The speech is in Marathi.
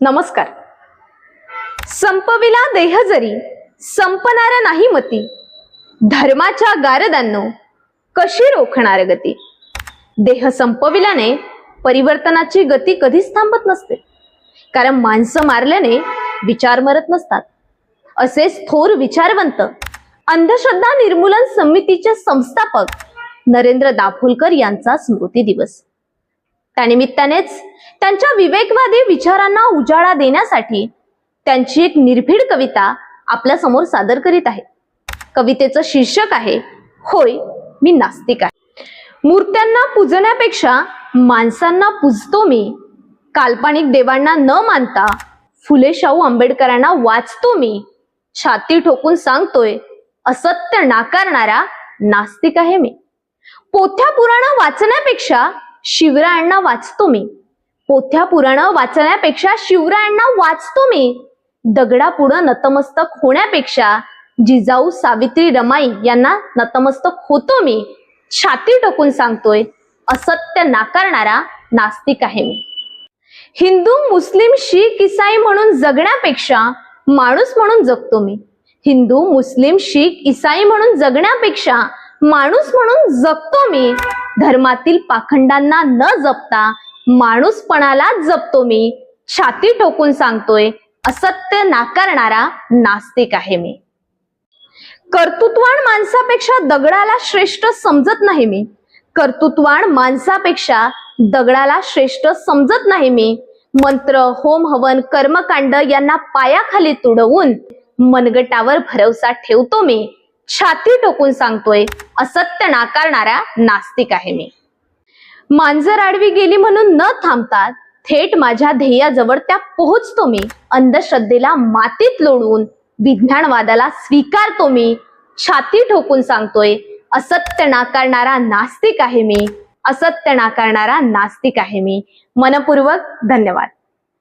नमस्कार. संपविला देह जरी संपणारा नाही मती. धर्माच्या गारदांनो कशी रोखणार गती? देह संपविल्याने परिवर्तनाची गती कधीच थांबत नसते. कारण माणसं मारल्याने विचार मरत नसतात. असेच थोर विचारवंत अंधश्रद्धा निर्मूलन समितीचे संस्थापक नरेंद्र दाभोलकर यांचा स्मृती दिवस. त्यानिमित्तानेच त्यांच्या विवेकवादी विचारांना उजाळा देण्यासाठी त्यांची एक निर्भीड कविता आपल्यासमोर सादर करीत आहे. कवितेचं शीर्षक आहे होय मी नास्तिक आहे. मूर्त्यांना पूजण्यापेक्षा माणसांना पूजतो मी. काल्पनिक देवांना न मानता फुले शाहू आंबेडकरांना वाचतो मी. छाती ठोकून सांगतोय असत्य नाकारणारा नास्तिक आहे मी. पोथ्या पुराणा वाचण्यापेक्षा शिवरायांना वाचतो मी. पोथ्या पुराण वाचण्यापेक्षा शिवरायांना वाचतो मी. दगडापुढं नतमस्तक होण्यापेक्षा जिजाऊ सावित्री रमाई यांना नतमस्तक होतो मी. छाती टोकून सांगतोय असत्य नाकारणारा नास्तिक आहे मी. हिंदू मुस्लिम शीख इसाई म्हणून जगण्यापेक्षा माणूस म्हणून जगतो मी. हिंदू मुस्लिम शीख इसाई म्हणून जगण्यापेक्षा माणूस म्हणून जगतो मी. धर्मातील पाखंडांना न जपता माणूसपणाला जपतो मी छाती ठोकून सांगतोय असत्य नाकारणारा नास्तिक आहे मी. कर्तृत्वान माणसापेक्षा दगडाला श्रेष्ठ समजत नाही मी. कर्तृत्वान माणसापेक्षा दगडाला श्रेष्ठ समजत नाही मी. मंत्र होम हवन कर्मकांड यांना पायाखाली तुडवून मनगटावर भरवसा ठेवतो मी. छाती टोकून सांगतोय असत्य नाकारणारा नास्तिक आहे मी. मांजर आडवी गेली म्हणून न थांबता थेट माझ्या ध्येयाजवळ त्या पोहोचतो मी. अंधश्रद्धेला मातीत लोळवून विज्ञानवादाला स्वीकारतो मी. छाती ठोकून सांगतोय असत्य नाकारणारा नास्तिक आहे मी. असत्य नाकारणारा नास्तिक आहे मी. मनपूर्वक धन्यवाद.